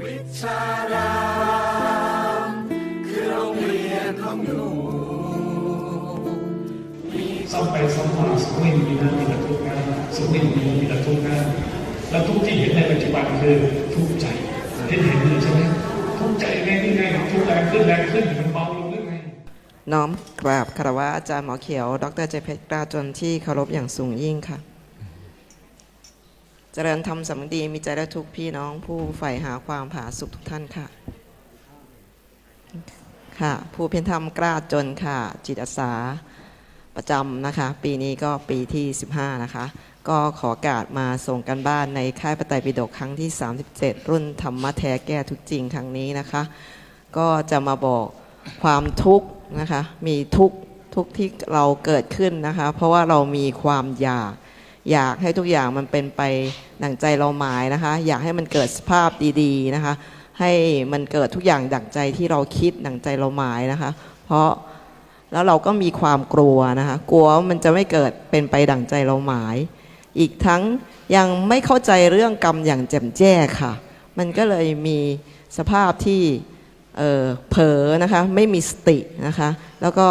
วิชารามคือโรงเรียนของหนูซ่อมไปซ่อมมาสุขไม่มีนะมีแต่ทุกข์นะสุขไม่มีมีแต่ทุกข์นะแล้วทุกข์ที่เห็นในปัจจุบันคือทุกข์ใจที่เห็นเลยใช่ไหมทุกข์ใจไงนี่ไงทุกข์แรงขึ้นแรงขึ้นมันเบาลงหรือไงน้อมกราบคารวะอาจารย์หมอเขียว ดรเจเพชรกล้าจนที่เคารพอย่างสูงยิ่งค่ะเจริญธรรมสำนึกดีมีใจและทุกพี่น้องผู้ใฝ่หาความผาสุกทุกท่านค่ะ ค่ะ ผู้เพียรธรรมกล้าจนค่ะ จิตอาสาประจำนะคะ ปีนี้ก็ปีที่ 15 นะคะ ก็ขอการมาส่งกันบ้านในค่ายปไตยปิฎกครั้งที่ 37 รุ่นธรรมะแท้แก้ทุกจริงครั้งนี้นะคะ ก็จะมาบอกความทุกข์นะคะ มีทุกทุกที่เราเกิดขึ้นนะคะ เพราะว่าเรามีความอยาก อยากให้ทุกอย่างมันเป็นไปดั่งใจเราหมายนะคะ อยากให้มันเกิดสภาพดีๆนะคะ ให้มันเกิดทุกอย่างดั่งใจที่เราคิดดั่งใจเราหมายนะคะ เพราะแล้วเราก็มีความกลัวนะคะ กลัวว่ามันจะไม่เกิดเป็นไปดั่งใจเราหมาย อีกทั้งยังไม่เข้าใจเรื่องกรรมอย่างแจ่มแจ้งค่ะ มันก็เลยมีสภาพที่เอ่อเผลอนะคะ ไม่มีสตินะคะ แล้วก็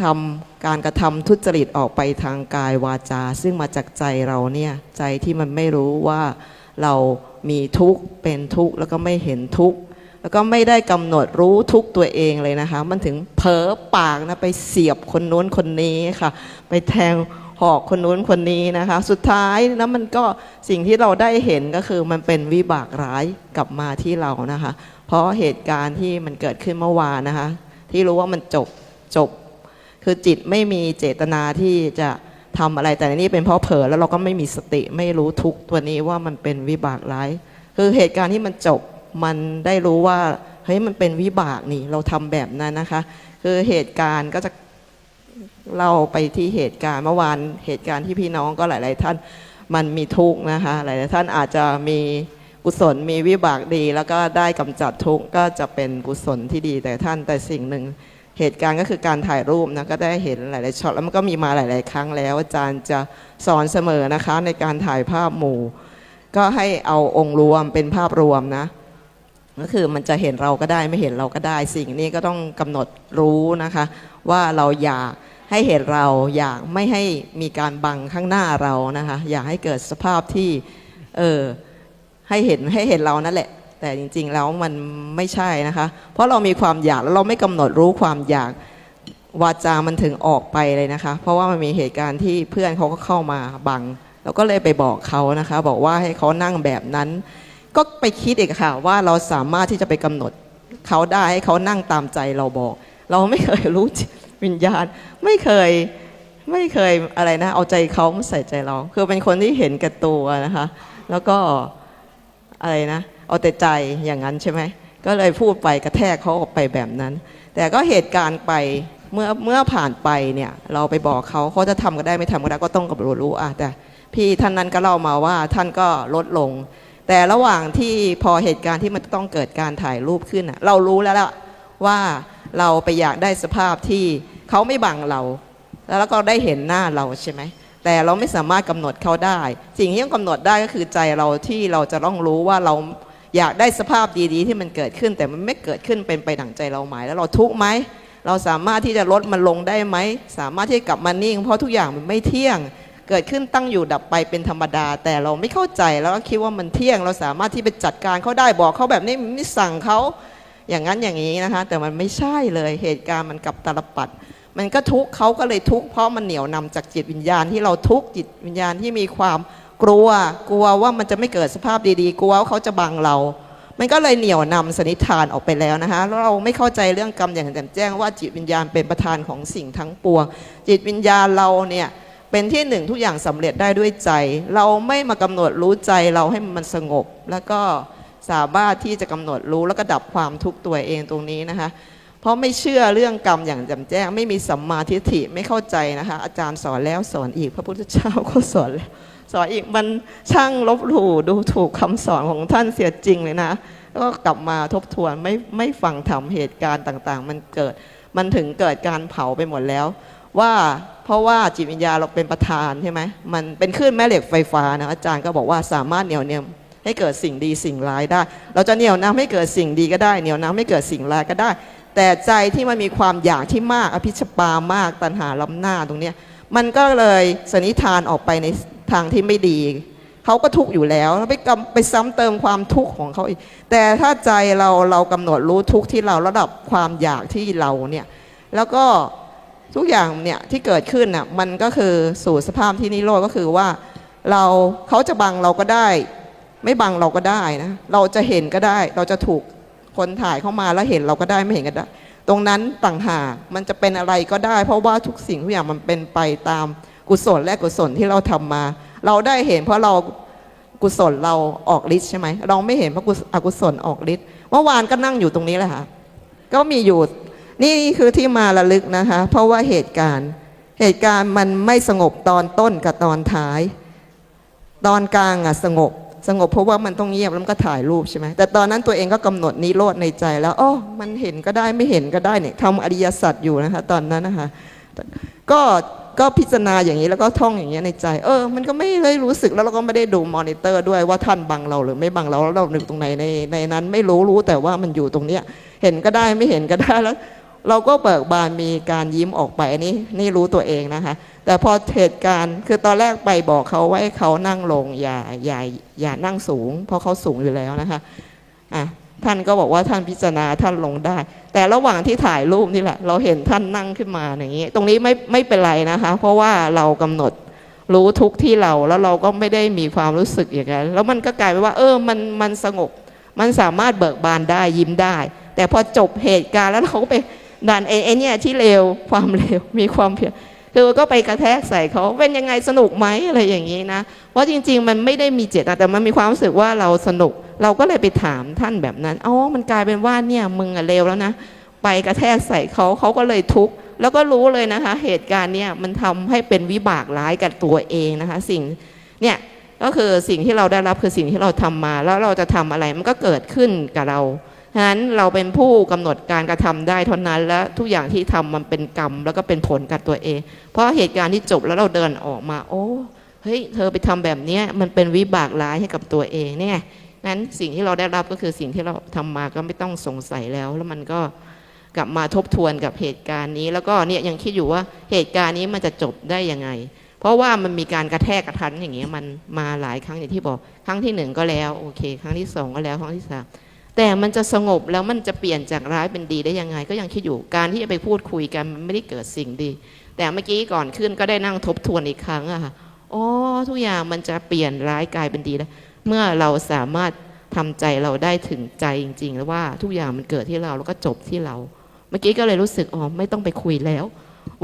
ทำ การกระทำทุจริตออกไปทางกายวาจา ซึ่งมาจากใจเราเนี่ยใจที่มันไม่รู้ว่าเรามีทุกข์เป็นทุกข์แล้วก็ไม่เห็นทุกข์แล้วก็ไม่ได้กำหนดรู้ทุกข์ตัวเองเลยนะคะ มันถึงเผลอปากนะไปเสียบคนนู้นคนนี้ค่ะ ไปแทงหอกคนนู้นคนนี้นะคะ สุดท้ายแล้วมันก็สิ่งที่เราได้เห็นก็คือมันเป็นวิบากร้ายกลับมาที่เรานะคะ เพราะเหตุการณ์ที่มันเกิดขึ้นเมื่อวานนะคะ ที่รู้ว่ามันจบจบ คือจิตไม่มีเจตนาที่จะทำอะไรแต่ในนี้เป็นเพราะเผลอแล้วเราก็ไม่มีสติไม่รู้ทุกตัวนี้ว่ามันเป็นวิบากร้าย คือเหตุการณ์ที่มันจบมันได้รู้ว่าเฮ้ยมันเป็นวิบากนี่เราทำแบบนั้นนะคะ คือเหตุการณ์ก็จะเล่าไปที่เหตุการณ์เมื่อวานเหตุการณ์ที่พี่น้องก็หลาย ๆ ท่านมันมีทุกข์นะคะ หลาย ๆ ท่านอาจจะมีกุศลมีวิบากดี แล้วก็ได้กำจัดทุกข์ก็จะเป็นกุศลที่ดีแต่ท่านแต่สิ่งหนึ่ง เหตุการณ์ก็คือการถ่ายรูปนะก็ได้เห็นหลาย ๆช็อตแล้วมันก็มีมาหลาย ๆ ครั้งแล้ว อาจารย์จะสอนเสมอนะคะในการถ่ายภาพหมู่ ก็ให้เอาองค์รวมเป็นภาพรวมนะก็คือมันจะเห็นเราก็ได้ไม่เห็นเราก็ได้ สิ่งนี้ก็ต้องกำหนดรู้นะคะ ว่าเราอยากให้เห็นเราอยากไม่ให้มีการบังข้างหน้าเรานะคะ อยากให้เกิดสภาพที่เออให้เห็นให้เห็นเรานั่นแหละ แต่จริง ๆ แล้วมันไม่ใช่นะคะ เพราะเรามีความอยากแล้วเราไม่กำหนดรู้ความอยากวาจามันถึงออกไปเลยนะคะ เพราะว่ามันมีเหตุการณ์ที่เพื่อนเขาก็เข้ามาบังเราก็เลยไปบอกเขานะคะ บอกว่าให้เขานั่งแบบนั้น ก็ไปคิดเอีกค่ะ ว่าเราสามารถที่จะไปกำหนดเขาได้ให้เขานั่งตามใจเราบอก เราไม่เคยรู้วิญญาณ ไม่เคยไม่เคยอะไรนะ เอาใจเขามาใส่ใจเรา คือเป็นคนที่เห็นแก่ตัวนะคะ แล้วก็อะไรนะ เอาแต่ใจอย่างนั้นใช่ไหมก็เลยพูดไปกระแทกเขาออกไปแบบนั้น แต่ก็เหตุการณ์ไปเมื่อเมื่อผ่านไปเนี่ยเราไปบอกเขาเขาจะทำก็ได้ไม่ทำก็ได้ก็ต้องกับรู้รู้อะแต่พี่ท่านนั้นก็เล่ามาว่าท่านก็ลดลง แต่ระหว่างที่พอเหตุการณ์ที่มันต้องเกิดการถ่ายรูปขึ้นอะเรารู้แล้วล่ะว่าเราไปอยากได้สภาพที่เขาไม่บังเรา แล้วก็ได้เห็นหน้าเราใช่ไหมแต่เราไม่สามารถกำหนดเขาได้ สิ่งที่ต้องกำหนดได้ก็คือใจเราที่เราจะต้องรู้ว่าเรา อยากได้สภาพดีๆ ที่มันเกิดขึ้นแต่มันไม่เกิดขึ้นเป็นไปดั่งใจเราหมาย แล้วเราทุกข์ไหมเราสามารถที่จะลดมันลงได้ไหม สามารถที่จะกลับมานิ่ง เพราะทุกอย่างมันไม่เที่ยง เกิดขึ้นตั้งอยู่ดับไปเป็นธรรมดา แต่เราไม่เข้าใจแล้วก็คิดว่ามันเที่ยง เราสามารถที่ไปจัดการเขาได้บอกเขาแบบนี้ไม่สั่งเขาอย่างนั้นอย่างนี้นะคะ แต่มันไม่ใช่เลยเหตุการณ์มันกลับตาลปัด มันก็ทุกข์เขาก็เลยทุกข์เพราะมันเหนียวนำจากจิตวิญญาณที่เราทุกข์จิตวิญญาณที่มีความ กลัวกลัวว่ามันจะไม่เกิดสภาพดีๆ กลัวว่าเขาจะบังเรา มันก็เลยเหนี่ยวนำสนิทานออกไปแล้วนะคะแล้วเราไม่เข้าใจเรื่องกรรมอย่างแจ่มแจ้งว่าจิตวิญญาณเป็นประธานของสิ่งทั้งปวง จิตวิญญาณเราเนี่ยเป็นที่หนึ่งทุกอย่างสำเร็จได้ด้วยใจ เราไม่มากำหนดรู้ใจเราให้มันสงบ แล้วก็สามารถที่จะกำหนดรู้แล้วก็ดับความทุกข์ตัวเองตรงนี้นะคะเพราะไม่เชื่อเรื่องกรรมอย่างแจ่มแจ้ง ไม่มีสัมมาทิฏฐิไม่เข้าใจนะคะ อาจารย์สอนแล้วสอนอีกพระพุทธเจ้าก็สอนแล้ว สอนอีกมันช่างลบหลู่ดูถูกคำสอนของท่านเสียจริงเลยนะแล้วก็กลับมาทบทวนไม่ไม่ฟังทำเหตุการณ์ต่างๆ มันเกิดมันถึงเกิดการเผาไปหมดแล้ว ว่าเพราะว่าจิตวิญญาเราเป็นประธานใช่ไหมมันเป็นคลื่นแม่เหล็กไฟฟ้านะอาจารย์ก็บอกว่าสามารถเหนี่ยวเนี่ยให้เกิดสิ่งดีสิ่งร้ายได้ เราจะเหนี่ยวนำให้เกิดสิ่งดีก็ได้เหนี่ยวนำให้เกิดสิ่งร้ายก็ได้ แต่ใจที่มันมีความอยากที่มากอภิชปามากตัณหาล้ำหน้าตรงเนี้ยมันก็เลยสนิทานออกไปใน ทางที่ไม่ดี เขาก็ทุกข์อยู่แล้วไปไปซ้ำเติมความทุกข์ของเขาอีกแต่ถ้าใจเราเรากำหนดรู้ทุกข์ที่เราระดับความอยากที่เราเนี่ยแล้วก็ทุกอย่างเนี่ยที่เกิดขึ้นน่ะมันก็คือสู่สภาพที่นิโรธก็คือว่าเราเขาจะบังเราก็ได้ ไม่บังเราก็ได้นะเราจะเห็นก็ได้ เราจะถูกคนถ่ายเข้ามาแล้วเห็นเราก็ได้ไม่เห็นก็ได้ ตรงนั้นต่างหากมันจะเป็นอะไรก็ได้ เพราะว่าทุกสิ่งทุกอย่างมันเป็นไปตาม กุศลและกุศลที่เราทำมา เราได้เห็นเพราะเรากุศลเราออกฤทธิ์ใช่ไหมเราไม่เห็นเพราะอกุศลออกฤทธิ์เมื่อวานก็นั่งอยู่ตรงนี้แหละค่ะก็มีอยู่นี่คือที่มาระลึกนะคะ เพราะว่าเหตุการณ์ เหตุการณ์มันไม่สงบตอนต้นกับตอนท้าย ตอนกลางอะสงบ สงบเพราะว่ามันต้องเงียบแล้วมันก็ถ่ายรูปใช่ไหมแต่ตอนนั้นตัวเองก็กำหนดนิโรธในใจแล้วอ๋อมันเห็นก็ได้ไม่เห็นก็ได้เนี่ยทำอริยสัจอยู่นะคะ ตอนนั้นนะคะ ก็ ก็พิจารณาอย่างนี้แล้วก็ท่องอย่างเงี้ในใจ เออ มันก็ไม่ได้รู้สึกแล้วเราก็ไม่ได้ดูมอนิเตอร์ด้วยว่าท่านบังเราหรือไม่บังเราแล้วเราหนึ่งตรงไหนในในนั้น ไม่รู้รู้แต่ว่ามันอยู่ตรงเนี้ยเห็นก็ได้ไม่เห็นก็ได้แล้ว เราก็เบิกบานมีการยิ้มออกไปอันนี้นี่รู้ตัวเองนะคะ แต่พอเหตุการณ์คือตอนแรกไปบอกเขาไว้เขานั่งลงอย่าอย่าอย่านั่งสูง เพราะเขาสูงอยู่แล้วนะคะอะท่านก็บอกว่าท่านพิจารณาท่านลงได้ แต่ระหว่างที่ถ่ายรูปนี่แหละ เราเห็นท่านนั่งขึ้นมาอย่างนี้ ตรงนี้ไม่ไม่เป็นไรนะคะ เพราะว่าเรากำหนดรู้ทุกที่เราแล้วเราก็ไม่ได้มีความรู้สึกอย่างนั้นแล้วมันก็กลายเป็นว่า เออมันมันสงบ มันสามารถเบิกบานได้ยิ้มได้ แต่พอจบเหตุการณ์แล้วเขาไปดันไอ้เนี่ยที่เร็วความเร็วมีความเพียร คือก็ไปกระแทกใส่เขาเป็นยังไงสนุกไหมอะไรอย่างนี้นะเพราะจริง ๆ มันไม่ได้มีเจตนาแต่มันมีความรู้สึกว่าเราสนุก เราก็เลยไปถามท่านแบบนั้นอ๋อมันกลายเป็นว่าเนี่ยมึงอะเลวแล้วนะไปกระแทกใส่เขาเขาก็เลยทุกข์แล้วก็รู้เลยนะคะ เหตุการณ์เนี่ยมันทำให้เป็นวิบากร้ายกับตัวเองนะคะ สิ่งเนี่ยก็คือสิ่งที่เราได้รับคือสิ่งที่เราทำมา แล้วเราจะทำอะไรมันก็เกิดขึ้นกับเรา ฉะนั้นเราเป็นผู้กำหนดการกระทำได้เท่านั้น และทุกอย่างที่ทำมันเป็นกรรม แล้วก็เป็นผลกับตัวเอง เพราะเหตุการณ์ที่จบแล้วเราเดินออกมา โอ้เฮ้ยเธอไปทำแบบนี้มันเป็นวิบากร้ายให้กับตัวเองเนี่ยนั้นสิ่งที่เราได้รับก็คือสิ่งที่เราทำมาก็ไม่ต้องสงสัยแล้ว แล้วมันก็กลับมาทบทวนกับเหตุการณ์นี้ แล้วก็เนี่ยยังคิดอยู่ว่าเหตุการณ์นี้มันจะจบได้ยังไง เพราะว่ามันมีการกระแทกกระทันอย่างเงี้ยมันมาหลายครั้งอย่างที่บอก ครั้งที่หนึ่งก็แล้วโอเค ครั้งที่สองก็แล้วครั้งที่สาม แต่มันจะสงบแล้วมันจะเปลี่ยนจากร้ายเป็นดีได้ยังไง ก็ยังคิดอยู่การที่จะไปพูดคุยกันมันไม่ได้เกิดสิ่งดี แต่เมื่อกี้ก่อนขึ้นก็ได้นั่งทบทวนอีกครั้งอะค่ะอ๋อทุกอย่างมันจะเปลี่ยนร้ายกลายเป็นดีแล้วเมื่อเราสามารถทำใจเราได้ถึงใจจริง ๆ แล้วว่าทุกอย่างมันเกิดที่เราแล้วก็จบที่เรา เมื่อกี้ก็เลยรู้สึกอ๋อไม่ต้องไปคุยแล้ว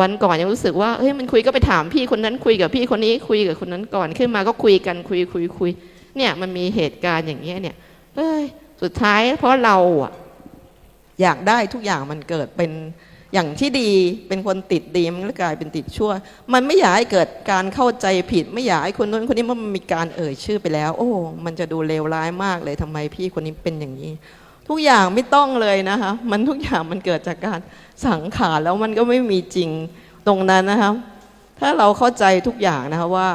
วันก่อนยังรู้สึกว่าเฮ้ยมันคุยก็ไปถามพี่คนนั้นคุยกับพี่คนนี้คุยกับคนนั้นก่อนขึ้นมาก็คุยกันคุยคุยคุยเนี่ยมันมีเหตุการณ์อย่างเงี้ยเนี่ยเอ้ย สุดท้ายเพราะเราอะอยากได้ทุกอย่างมันเกิดเป็นอย่างที่ดีเป็นคนติดดีมันก็กลายเป็นติดชั่ว มันไม่อยากให้เกิดการเข้าใจผิด ไม่อยากให้คนนู้นคนนี้มันมีการเอ่ยชื่อไปแล้ว โอ้ มันจะดูเลวร้ายมากเลยทำไมพี่คนนี้เป็นอย่างนี้ ทุกอย่างไม่ต้องเลยนะคะมันทุกอย่างมันเกิดจากการสังขารแล้วมันก็ไม่มีจริงตรงนั้นนะคะถ้าเราเข้าใจทุกอย่างนะคะว่า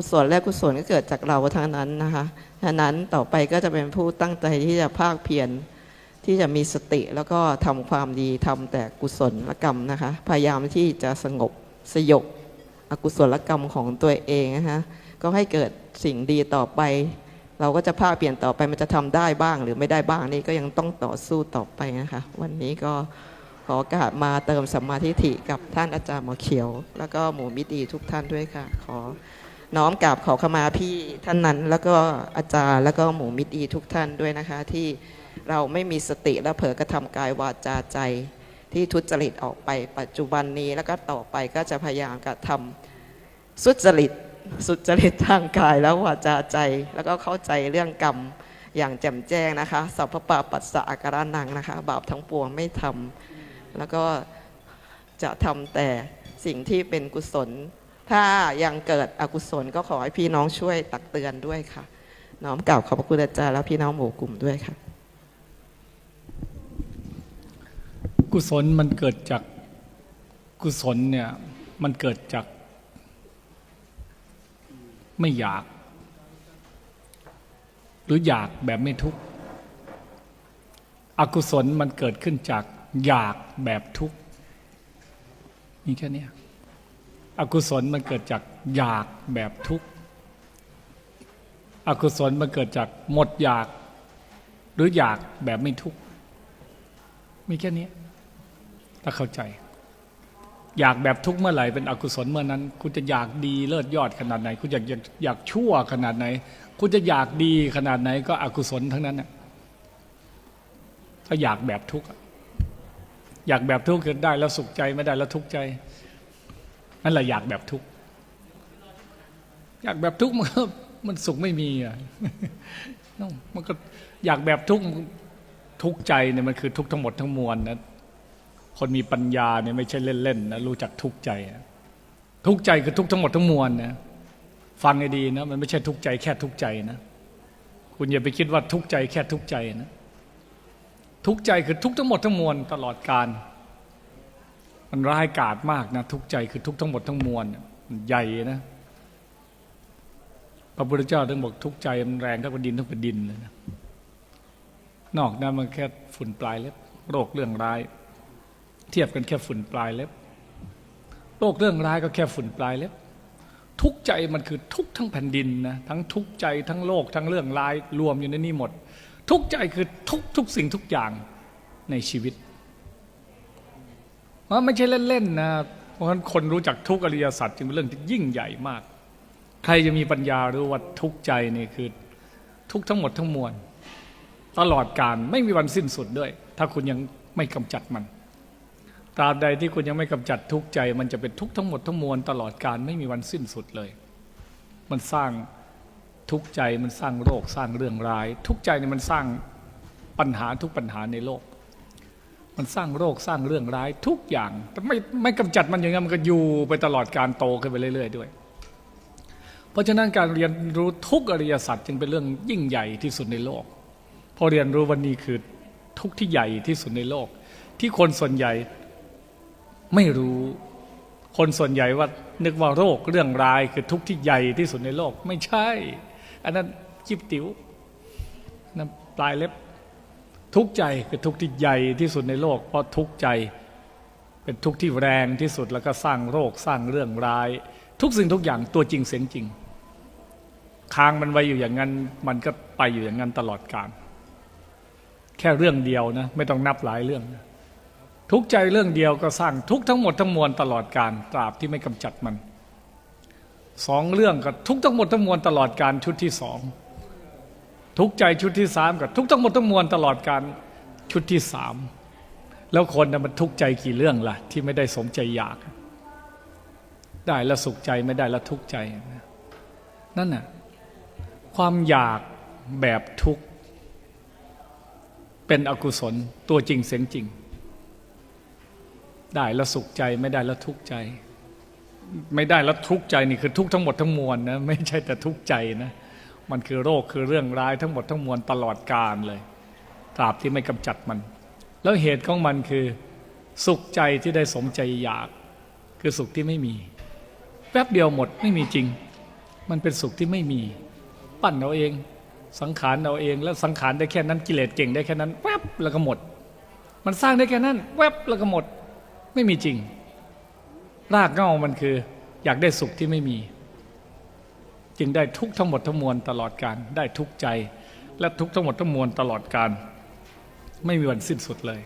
กุศลและกุศลก็เกิดจากเราทั้งนั้นนะคะฉะนั้นต่อไปก็จะเป็นผู้ตั้งใจที่จะภาคเพียรที่จะมีสติแล้วก็ทำความดีทำแต่กุศลกรรมนะคะ พยายามที่จะสงบสยบอกุศลกรรมของตัวเองนะคะก็ให้เกิดสิ่งดีต่อไป เราก็จะภาคเปลี่ยนต่อไปมันจะทำได้บ้างหรือไม่ได้บ้างนี่ก็ยังต้องต่อสู้ต่อไปนะคะ วันนี้ก็ขอกาสมาเติมสัมมาทิฏฐิกับท่านอาจารย์หมอเขียว แล้วก็หมู่มิตรีทุกท่านด้วยค่ะ ขอ น้อมกราบขอขมาพี่ท่านนั้น แล้วก็อาจารย์แล้วก็หมู่มิตรดีทุกท่านด้วยนะคะ ที่เราไม่มีสติและเผลอกระทำกายวาจาใจ ที่ทุจริตออกไปปัจจุบันนี้แล้วก็ต่อไปก็จะพยายามกระทำสุจริตสุจริตทางกายแล้ววาจาใจ แล้วก็เข้าใจเรื่องกรรมอย่างแจ่มแจ้งนะคะสัพพปาปัสสะอาการนังนะคะ บาปทั้งปวงไม่ทำแล้วก็จะทำแต่สิ่งที่เป็นกุศล ถ้ายังเกิดอกุศลก็ขอให้พี่น้องช่วยตักเตือนด้วยค่ะ น้อมกล่าวขอบพระคุณอาจารย์และพี่น้องหมู่กลุ่มด้วยค่ะ กุศลมันเกิดจากกุศลเนี่ยมันเกิดจาก ไม่อยาก หรืออยากแบบไม่ทุกข์อกุศลมันเกิดขึ้นจากอยากแบบทุกข์มีแค่เนี้ย อกุศลมันเกิดจากอยากแบบทุกข์ อกุศลมันเกิดจากหมดอยาก หรืออยากแบบไม่ทุกข์ มีแค่นี้ ถ้าเข้าใจ อยากแบบทุกข์เมื่อไหร่เป็นอกุศลเมื่อนั้น คุณจะอยากดีเลิศยอดขนาดไหน คุณอยากอยากอยากชั่วขนาดไหน คุณจะอยากดีขนาดไหน ก็อกุศลทั้งนั้นน่ะ ถ้าอยากแบบทุกข์อะอยากแบบทุกข์คือได้แล้วสุขใจไม่ได้แล้วทุกข์ใจ นั่นแหละอยากแบบทุกข์อยากแบบทุกข์มันก็มันสุขไม่มีอะน้องมันก็อยากแบบทุกข์ทุกข์ใจเนี่ยมันคือทุกข์ทั้งหมดทั้งมวลนะคนมีปัญญาเนี่ยไม่ใช่เล่นๆนะรู้จักทุกข์ใจ ทุกข์ใจคือทุกข์ทั้งหมดทั้งมวลนะฟังให้ดีนะมันไม่ใช่ทุกข์ใจแค่ทุกข์ใจนะคุณอย่าไปคิดว่าทุกข์ใจแค่ทุกข์ใจนะทุกข์ใจคือทุกข์ทั้งหมดทั้งมวลตลอดการ มันร้ายกาจมากนะ ทุกใจคือทุกทั้งหมดทั้งมวลใหญ่นะพระพุทธเจ้าถึงบอกทุกใจมันแรงทั้งแผ่นดินทั้งแผ่นดินเลยนะนอกนั้นมันแค่ฝุ่นปลายเล็บโรคเรื่องร้าย เทียบกันแค่ฝุ่นปลายเล็บโรคเรื่องร้ายก็แค่ฝุ่นปลายเล็บทุกใจมันคือทุกทั้งแผ่นดินนะทั้งทุกใจทั้งโลกทั้งเรื่องร้ายรวมอยู่ในนี้หมด ทุกใจคือทุกทุกสิ่งทุกอย่างในชีวิต ว่าไม่ใช่เล่นๆนะ เพราะฉะนั้นคนรู้จักทุกอริยสัจจึงเป็นเรื่องที่ยิ่งใหญ่มาก ใครจะมีปัญญารู้ว่าทุกใจนี่คือทุกทั้งหมดทั้งมวลตลอดการไม่มีวันสิ้นสุดด้วย ถ้าคุณยังไม่กำจัดมันตราบใดที่คุณยังไม่กำจัดทุกใจมันจะเป็นทุกทั้งหมดทั้งมวลตลอดการไม่มีวันสิ้นสุดเลย มันสร้างทุกใจมันสร้างโรคสร้างเรื่องร้าย ทุกใจเนี่ยมันสร้างปัญหาทุกปัญหาในโลก มันสร้างโรคสร้างเรื่องร้ายทุกอย่างแต่ไม่ไม่กำจัดมันอย่างนั้นมันก็อยู่ไปตลอดการโตขึ้นไปเรื่อย ๆ ด้วย เพราะฉะนั้นการเรียนรู้ทุกอริยสัจจึงเป็นเรื่องยิ่งใหญ่ที่สุดในโลก พอเรียนรู้วันนี้คือทุกที่ใหญ่ที่สุดในโลก ที่คนส่วนใหญ่ไม่รู้คนส่วนใหญ่ว่านึกว่าโรคเรื่องร้ายคือทุกข์ที่ใหญ่ที่สุดในโลก ไม่ใช่ อันนั้นจิบติ๋วนั่นปลายเล็บ ทุกข์ใจคือทุกข์ที่ใหญ่ที่สุดในโลก เพราะทุกข์ใจเป็นทุกข์ที่แรงที่สุดแล้วก็สร้างโรคสร้างเรื่องร้าย ทุกสิ่งทุกอย่างตัวจริงเสียงจริงค้างมันไว้อยู่อย่างนั้น มันก็ไปอยู่อย่างนั้นตลอดกาลแค่เรื่องเดียวนะไม่ต้องนับหลายเรื่องนะทุกใจเรื่องเดียวก็สร้างทุกทั้งหมดทั้งมวลตลอดการตราบที่ไม่กำจัดมันสองเรื่องก็ทุกทั้งหมดทั้งมวลตลอดการชุดที่สอง ทุกใจชุดที่สามก็ทุกทั้งหมดทั้งมวลตลอดการชุดที่สามแล้วคนนะมันทุกข์ใจกี่เรื่องล่ะ ที่ไม่ได้สมใจอยาก ได้แล้วสุขใจไม่ได้แล้วทุกข์ใจ นั่นน่ะความอยากแบบทุกข์ เป็นอกุศลตัวจริงเสียงจริง ได้แล้วสุขใจไม่ได้แล้วทุกข์ใจ ไม่ได้แล้วทุกข์ใจนี่คือทุกข์ทั้งหมดทั้งมวลนะไม่ใช่แต่ทุกข์ใจนะ มันคือโรคคือเรื่องร้ายทั้งหมดทั้งมวลตลอดกาลเลยตราบที่ไม่กำจัดมัน แล้วเหตุของมันคือสุขใจที่ได้สมใจอยาก คือสุขที่ไม่มี แป๊บเดียวหมดไม่มีจริง มันเป็นสุขที่ไม่มี ปั้นเอาเอง สังขารเอาเอง แล้วสังขารได้แค่นั้นกิเลสเก่งได้แค่นั้นแวบแล้วก็หมด มันสร้างได้แค่นั้น แวบแล้วก็หมด ไม่มีจริง รากเหง้ามันคือ อยากได้สุขที่ไม่มี จึงได้ทุกทั้งหมดทั้งมวลตลอดการได้ทุกใจ และทุกทั้งหมดทั้งมวลตลอดการไม่มีวันสิ้นสุดเลย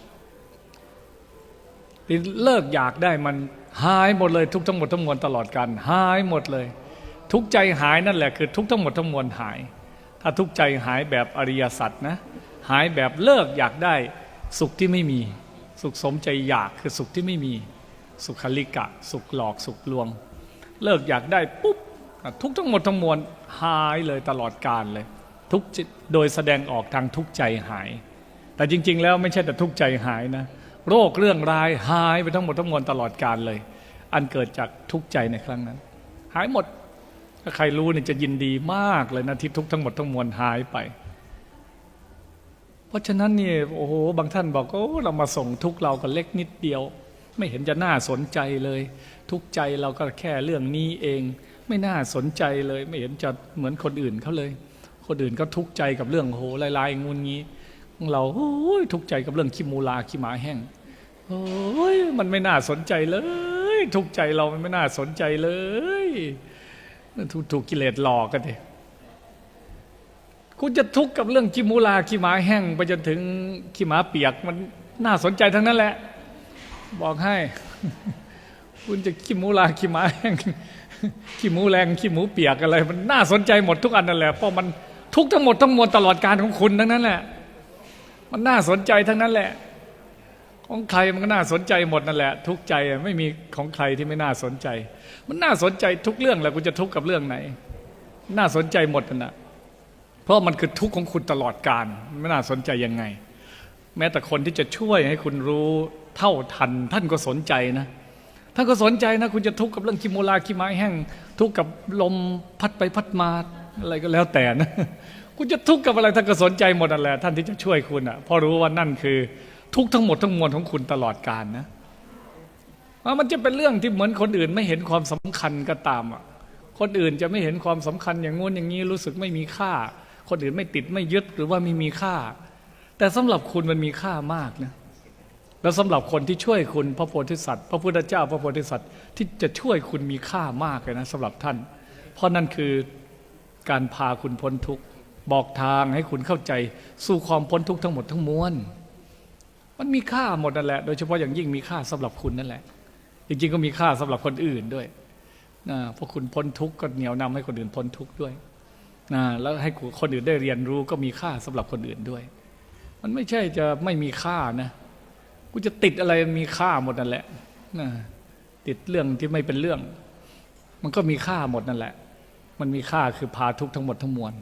ที่เลิกอยากได้มันหายหมดเลย ทุกทั้งหมดทั้งมวลตลอดการหายหมดเลย ทุกใจหายนั่นแหละคือ ทุกทั้งหมดทั้งมวลหาย ถ้าทุกใจหายแบบอริยสัจนะหายแบบเลิกอยากได้สุขที่ไม่มี สุขสมใจอยากคือสุขที่ไม่มี สุขลิกะ สุขหลอกสุขลวง เลิกอยากได้ปุ๊บ ทุกทั้งหมดทั้งมวลหายเลยตลอดกาลเลย ทุกโดยแสดงออกทางทุกใจหาย แต่จริง ๆ แล้วไม่ใช่แต่ทุกใจหายนะ โรคเรื่องร้ายหายไปทั้งหมดทั้งมวลตลอดกาลเลย อันเกิดจากทุกใจในครั้งนั้น หายหมดถ้าใครรู้เนี่ยจะยินดีมากเลยนะที่ทุกทั้งหมดทั้งมวลหายไป เพราะฉะนั้นเนี่ยโอ้โหบางท่านบอกโอ้เรามาส่งทุกเราก็เล็กนิดเดียว ไม่เห็นจะน่าสนใจเลย ทุกใจเราก็แค่เรื่องนี้เอง ไม่น่าสนใจเลย ไม่เห็นจะเหมือนคนอื่นเขาเลย คนอื่นก็ทุกข์ใจกับเรื่องโหลายๆงุนงี้เราโอ้ยทุกข์ใจกับเรื่องขี้มูลาขี้หมาแห้งโอ้ยมันไม่น่าสนใจเลย ทุกข์ใจเรามันไม่น่าสนใจเลยถูกถูกกิเลสหลอกกันดิคุณจะทุกข์กับเรื่องขี้มูลาขี้หมาแห้งไปจนถึงขี้หมาเปียกมันน่าสนใจทั้งนั้นแหละ บอกให้ คุณจะขี้มูลาขี้หมาแห้ง ขี้หมูแรงขี้หมูเปียกอะไร มันน่าสนใจหมดทุกอันนั่นแหละเพราะมันทุกทั้งหมดทั้งมวลตลอดการของคุณทั้งนั้นแหละ มันน่าสนใจทั้งนั้นแหละ ของใครมันก็น่าสนใจหมดนั่นแหละ ทุกใจไม่มีของใครที่ไม่น่าสนใจ มันน่าสนใจทุกเรื่องแหละคุณจะทุกข์กับเรื่องไหน น่าสนใจหมดนั่นนะเพราะมันคือทุกข์ของคุณตลอดการไม่น่าสนใจยังไง แม้แต่คนที่จะช่วยให้คุณรู้เท่าทันท่านก็สนใจนะ ท่านก็สนใจนะ คุณจะทุกข์กับเรื่องกิโมลากิไม้แห้ง ทุกข์กับลมพัดไปพัดมาอะไรก็แล้วแต่นะคุณจะทุกข์กับอะไรท่านก็สนใจหมดนั่นแหละท่านที่จะช่วยคุณอะพราะรู้ว่านั่นคือ ทุกข์ทั้งหมดทั้งมวลของคุณตลอดกาลนะว่ามันจะเป็นเรื่องที่เหมือนคนอื่นไม่เห็นความสำคัญก็ตามอะคนอื่นจะไม่เห็นความสำคัญอย่างงู้นอย่างนี้รู้สึกไม่มีค่า คนอื่นไม่ติดไม่ยึดหรือว่าไม่มีค่า แต่สำหรับคุณมันมีค่ามากนะ แล้วสำหรับคนที่ช่วยคุณพระโพธิสัตว์ พระพุทธเจ้าพระโพธิสัตว์ที่จะช่วยคุณมีค่ามากเลยนะสำหรับท่าน เพราะนั่นคือการพาคุณพ้นทุกข์บอกทางให้คุณเข้าใจสู่ความพ้นทุกข์ทั้งหมดทั้งมวลมันมีค่าหมดนั่นแหละ โดยเฉพาะอย่างยิ่งมีค่าสำหรับคุณนั่นแหละจริงๆก็มีค่าสำหรับคนอื่นด้วยนะเพราะคุณพ้นทุกข์ก็เหนี่ยวนำให้คนอื่นพ้นทุกข์ด้วยนะแล้วให้คนอื่นได้เรียนรู้ก็มีค่าสำหรับคนอื่นด้วย มันไม่ใช่จะไม่มีค่านะ กูจะติดอะไรมีค่าหมดนั่นแหละนะติดเรื่องที่ไม่เป็นเรื่อง มันก็มีค่าหมดนั่นแหละ มันมีค่าคือพาทุกทั้งหมดทั้งมวล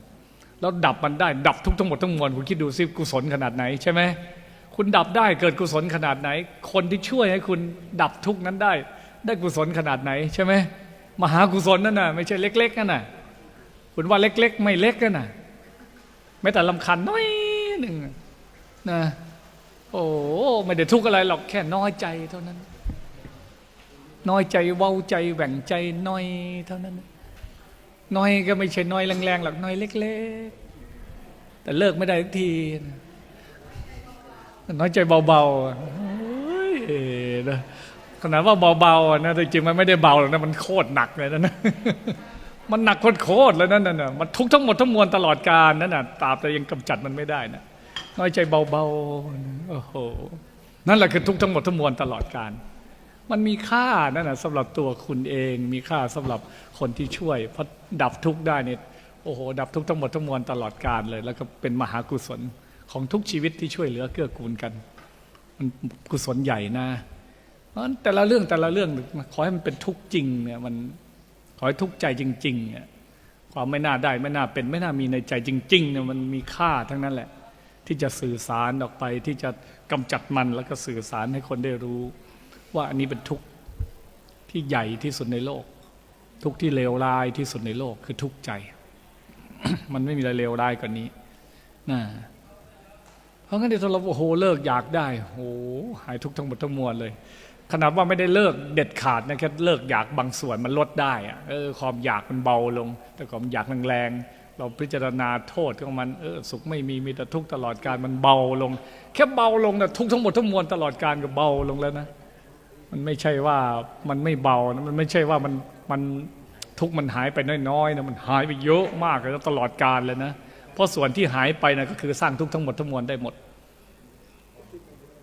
แล้วดับมันได้ดับทุกทั้งหมดทั้งมวลคุณคิดดูซิกุศลขนาดไหนใช่ไหมคุณดับได้เกิดกุศลขนาดไหน คนที่ช่วยให้คุณดับทุกนั้นได้ ได้กุศลขนาดไหนใช่ไหมมหากุศลนั่นน่ะไม่ใช่เล็ก ๆนั่นน่ะคุณว่าเล็ก ๆ ไม่เล็กกันน่ะแม้แต่ลำคันน้อยหนึ่งนะ โอ้ไม่ได้ทุกข์อะไรหรอกแค่น้อยใจเท่านั้น น้อยใจเว้าใจแหว่งใจน้อยเท่านั้น น้อยก็ไม่ใช่น้อยแรงๆหรอกน้อยเล็ก ๆ แต่เลิกไม่ได้ทีน้อยใจเบาๆอะโอ้ยนะขนาดว่าเบาๆนะแต่จริงมันไม่ได้เบาหรอกนะมันโคตรหนักเลยนะมันหนักโคตรๆเลยนั่นน่ะมันทุกทั้งหมดทั้งมวลตลอดกาลนั่นน่ะตราบแต่ยังกำจัดมันไม่ได้นะ น้อยใจเบาๆโอ้โหนั่นแหละคือทุกทั้งหมดทั้งมวลตลอดการ มันมีค่านั่นนะสำหรับตัวคุณเอง มีค่าสำหรับคนที่ช่วยเพราะดับทุกข์ได้เนี่ยโอ้โห ดับทุกทั้งหมดทั้งมวลตลอดการเลย แล้วก็เป็นมหากุศลของทุกชีวิตที่ช่วยเหลือเกื้อกูลกัน มันกุศลใหญ่นะเพราะแต่ละเรื่องแต่ละเรื่องขอให้มันเป็นทุกจริงเนี่ยมันขอให้ทุกใจจริงๆเนี่ยความไม่น่าได้ไม่น่าเป็นไม่น่ามีในใจจริงๆเนี่ยมันมีค่าทั้งนั้นแหละ ที่จะสื่อสารออกไป ที่จะกำจัดมันแล้วก็สื่อสารให้คนได้รู้ ว่าอันนี้เป็นทุกข์ที่ใหญ่ที่สุดในโลก ทุกข์ที่เลวร้ายที่สุดในโลกคือทุกข์ใจ มันไม่มีอะไรเลวร้ายกว่านี้นะเพราะงั้นเดี๋ยวเราโอ้โหเลิกอยากได้โอ้โหหายทุกข์ทั้งหมดทั้งมวลเลยขนาดว่าไม่ได้เลิกเด็ดขาดนะแค่เลิกอยากบางส่วนมันลดได้อะเออความอยากมันเบาลง แต่ความอยากแรง เราพิจารณาโทษของมันเออสุขไม่มีมีแต่ทุกข์ตลอดการมันเบาลง แค่เบาลงนะทุกข์ทั้งหมดทั้งมวลตลอดการก็เบาลงแล้วนะ มันไม่ใช่ว่ามันไม่เบานะมันไม่ใช่ว่ามันมันทุกข์มันหายไปน้อยๆนะมันหายไปเยอะมากเลยนะตลอดการเลยนะเพราะส่วนที่หายไปนะก็คือสร้างทุกข์ทั้งหมดทั้งมวลได้หมด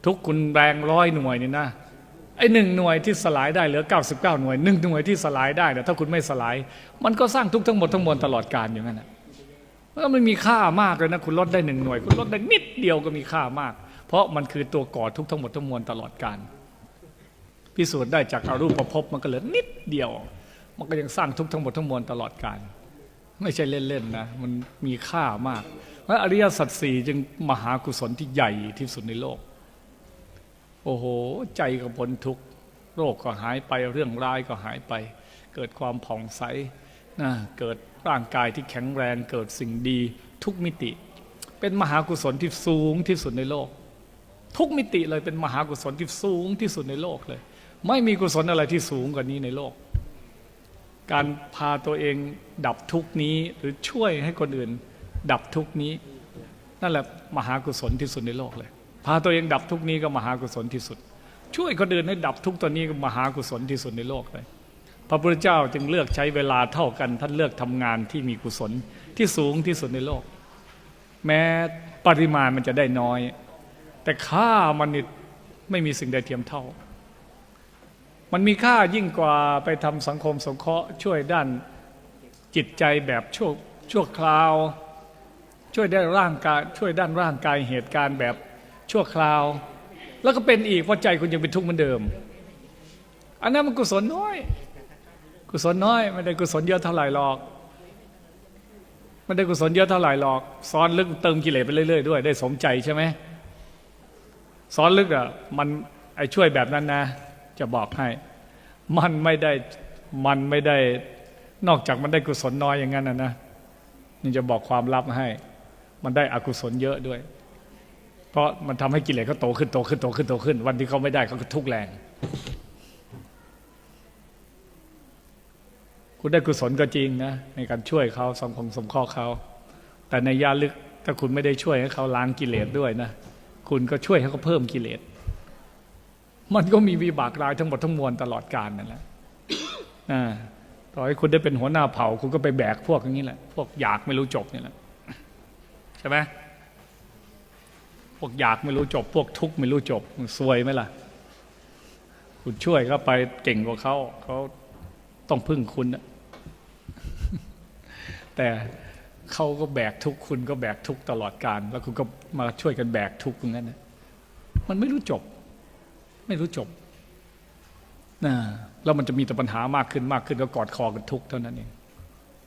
ทุกข์คุณแรงร้อยหน่วยนี่นะไอ้หนึ่งหน่วยที่สลายได้เหลือ 99 หน่วยหนึ่งหน่วยที่สลายได้นะถ้าคุณไม่สลาย มันก็สร้างทุกข์ทั้งหมดทั้งมวลตลอดการอย่างนั้นนะ แล้วมันมีค่ามากเลยนะคุณลดได้หนึ่งหน่วย คุณลดได้นิดเดียวก็มีค่ามาก เพราะมันคือตัวก่อทุกข์ทั้งหมดทั้งมวลตลอดการพิสูจน์ได้จากอารูปภพมันก็เหลือนิดเดียว มันก็ยังสร้างทุกข์ทั้งหมดทั้งมวลตลอดการไม่ใช่เล่นๆนะมันมีค่ามากเพราะอริยสัจสี่จึงมหากุศลที่ใหญ่ที่สุดในโลก โอ้โห ใจก็พ้นทุกโรคก็หายไปเรื่องร้ายก็หายไป เกิดความผ่องใส นะเกิดร่างกายที่แข็งแรงเกิดสิ่งดีทุกมิติ เป็นมหากุศลที่สูงที่สุดในโลก ทุกมิติเลยเป็นมหากุศลที่สูงที่สุดในโลกเลย ไม่มีกุศลอะไรที่สูงกว่านี้ในโลก การพาตัวเองดับทุกนี้หรือช่วยให้คนอื่น ดับทุกนี้ นั่นแหละมหากุศลที่สุดในโลกเลย พาตัวเองดับทุกนี้ก็มหากุศลที่สุด ช่วยคนอื่นให้ดับทุกตัวนี้ก็มหากุศลที่สุดในโลกเลย พระพุทธเจ้าจึงเลือกใช้เวลาเท่ากัน ท่านเลือกทำงานที่มีกุศลที่สูงที่สุดในโลก แม้ปริมาณมันจะได้น้อย แต่ค่ามันนี่ไม่มีสิ่งใดเทียมเท่า มันมีค่ายิ่งกว่าไปทำสังคมสงเคราะห์ช่วยด้านจิตใจแบบชั่วชั่วคราว ช่วยได้ร่างกายช่วยด้านร่างกายเหตุการณ์แบบชั่วคราว แล้วก็เป็นอีกเพราะใจคุณยังเป็นทุกข์เหมือนเดิม อันนั้นมันกุศลน้อย กุศลน้อยไม่ได้กุศลเยอะเท่าไหร่หรอกไม่ได้กุศลเยอะเท่าไหร่หรอกซ้อนลึกเติมกิเลสไปเรื่อยๆด้วยได้สมใจใช่ไหมซ้อนลึกอะมันไอ้ช่วยแบบนั้นนะ จะบอกให้ มันไม่ได้มันไม่ได้นอกจากมันได้กุศลน้อยอย่างนั้นนะนะนี่จะบอกความลับให้ มันได้อกุศลเยอะด้วย เพราะมันทำให้กิเลสเขาโตขึ้นโตขึ้นโตขึ้นโตขึ้น วันที่เขาไม่ได้เขาก็ทุกข์แรง คุณได้กุศลก็จริงนะในการช่วยเขาสังคมสมข้อเขา แต่ในยาลึกถ้าคุณไม่ได้ช่วยให้เขาล้างกิเลสด้วยนะคุณก็ช่วยให้เขาเพิ่มกิเลส มันก็มีวิบากรายทั้งหมดทั้งมวลตลอดกาลนั่นแหละต่อให้คุณได้เป็นหัวหน้าเผ่า คุณก็ไปแบกพวกอย่างนี้แหละ พวกอยากไม่รู้จบนี่แหละใช่ไหมพวกอยากไม่รู้จบ พวกทุกข์ไม่รู้จบซวยไหมล่ะ คุณช่วยเขาไปเก่งกว่าเขาเขา ต้องพึ่งคุณนะแต่เขาก็แบกทุกคุณก็แบกทุกตลอดการ แล้วคุณก็มาช่วยกันแบกทุกอย่างนั้นนะมันไม่รู้จบ ไม่รู้จบนะแล้วมันจะมีแต่ปัญหามากขึ้นมากขึ้นก็กอดคอกันทุกเท่านั้นเอง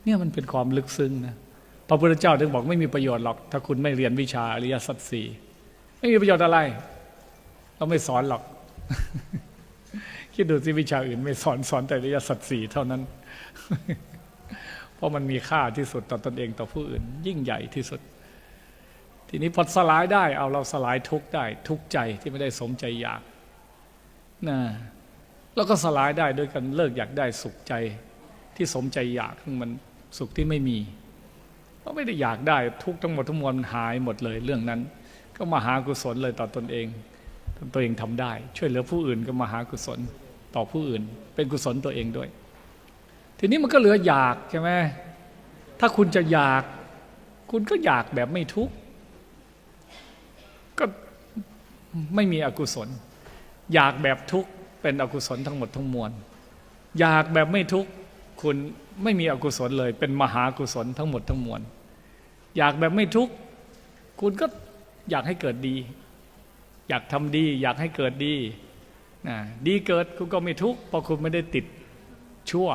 เนี่ยมันเป็นความลึกซึ้งนะพระพุทธเจ้าถึงบอกไม่มีประโยชน์หรอก ถ้าคุณไม่เรียนวิชาอริยสัจสี่ไม่มีประโยชน์อะไร เราไม่สอนหรอก คิดดูสิวิชาอื่นไม่สอนสอนแต่อริยสัจสี่เท่านั้น เพราะมันมีค่าที่สุดต่อตนเองต่อผู้อื่น ยิ่งใหญ่ที่สุด ทีนี้พอสลายได้ เอาเราสลายทุกได้ ทุกใจที่ไม่ได้สมใจอยากนะแล้วก็สลายได้ด้วยกันเลิกอยากได้สุขใจที่สมใจอยากมันสุขที่ไม่มีก็ไม่ได้อยากได้ทุกทั้งหมดทั้งมวลมันหายหมดเลยเรื่องนั้น ก็มาหากุศลเลยต่อตนเองตัวเองทำได้ ช่วยเหลือผู้อื่นก็มาหากุศล ต่อผู้อื่น เป็นกุศลตัวเองด้วย ทีนี้มันก็เหลืออยากใช่ไหมถ้าคุณจะอยาก คุณก็อยากแบบไม่ทุกข์ก็ไม่มีอกุศล อยากแบบทุกข์เป็นอกุศลทั้งหมดทั้งมวลอยากแบบไม่ทุกข์คุณไม่มีอกุศลเลย เป็นมหากุศลทั้งหมดทั้งมวลอยากแบบไม่ทุกข์คุณก็อยากให้เกิดดี อยากทำดี อยากให้เกิดดี นะดีเกิดคุณก็ไม่ทุกข์เพราะคุณไม่ได้ติดชั่ว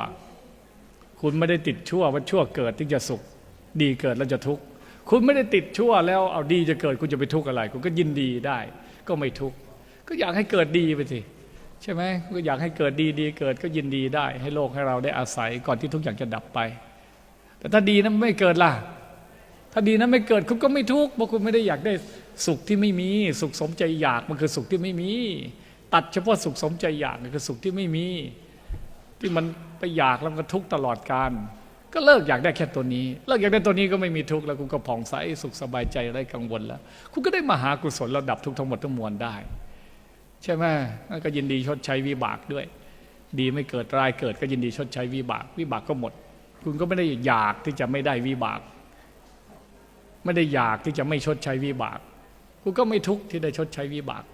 คุณไม่ได้ติดชั่วว่าชั่วเกิดที่จะสุข ดีเกิดแล้วจะทุกข์คุณไม่ได้ติดชั่วแล้วเอาดีจะเกิดคุณจะไปทุกข์อะไร คุณก็ยินดีได้ ก็ไม่ทุกข์ก็อยากให้เกิดดีไปสิใช่ไหมก็อยากให้เกิดดีดีเกิดก็ยินดีได้ ให้โลกให้เราได้อาศัยก่อนที่ทุกอย่างจะดับไป แต่ถ้าดีนั้นไม่เกิดล่ะ ถ้าดีนั้นไม่เกิดคุณก็ไม่ทุกข์เพราะคุณไม่ได้อยากได้สุขที่ไม่มี สุขสมใจอยากมันคือสุขที่ไม่มี ตัดเฉพาะสุขสมใจอยากคือสุขที่ไม่มี ที่มันไปอยากแล้วก็ทุกตลอดการก็เลิกอยากได้แค่ตัวนี้ เลิกอยากได้ตัวนี้ก็ไม่มีทุกข์แล้วคุณก็ผ่องใสสุขสบายใจไร้กังวลแล้ว คุณก็ได้มาหากุศลระดับทุกทั้งหมดทั้งมวลได้ ใช่ไหมก็ยินดีชดใช้วิบากด้วย ดีไม่เกิดรายเกิดก็ยินดีชดใช้วิบาก วิบากก็หมด คุณก็ไม่ได้อยากที่จะไม่ได้วิบาก ไม่ได้อยากที่จะไม่ชดใช้วิบาก คุณก็ไม่ทุกข์ที่ได้ชดใช้วิบาก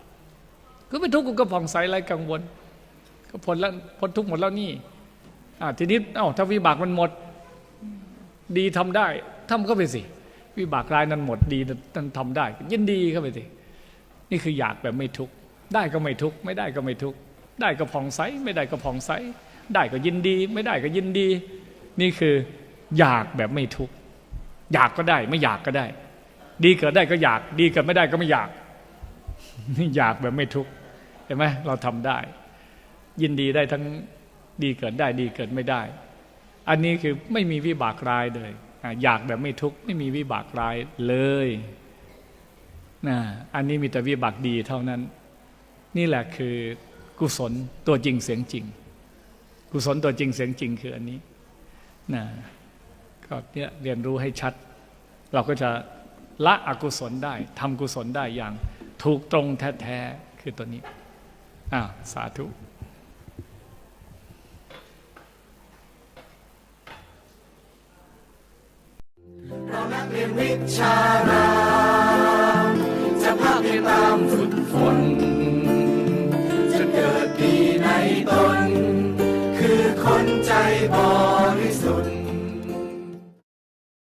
ก็ไม่ทุกข์คุณก็ผ่องใสไร้กังวล ก็พ้นแล้วพ้นทุกข์หมดแล้วนี่อ่าทีนี้เอ้าถ้าวิบากมันหมด ดีทำได้ทำเข้าไปสิ วิบากรายนั้นหมดดีนั้นทำได้ ยินดีเข้าไปสินี่คืออยากแบบไม่ทุกข์ได้ก็ไม่ทุกข์ไม่ได้ก็ไม่ทุกข์ได้ก็ผ่องใสไม่ได้ก็ผ่องใสได้ก็ยินดี ไม่ได้ก็ยินดี นี่คืออยากแบบไม่ทุกข์อยากก็ได้ไม่อยากก็ได้ ดีเกิดได้ก็อยาก ดีเกิดไม่ได้ก็ไม่อยากนี่อยากแบบไม่ทุกข์ เห็นไหมเราทำได้ ยินดีได้ทั้งดีเกิดได้ดีเกิดไม่ได้ อันนี้คือไม่มีวิบากรายเลยอยากแบบไม่ทุกข์ไม่มีวิบากรายเลยนะอันนี้มีแต่วิบากดีเท่านั้น นี่แหละคือกุศลตัวจริงเสียงจริง กุศลตัวจริงเสียงจริงคืออันนี้นะก็เนี่ยเรียนรู้ให้ชัด เราก็จะละอกุศลได้ทำกุศลได้อย่างถูกตรงแท้ ๆ คือตัวนี้ อ้าวสาธุเรานักเรียนวิชารามจะภาเรียนตามฝึกฝนจะเกิดดีในตน คือคนใจบอ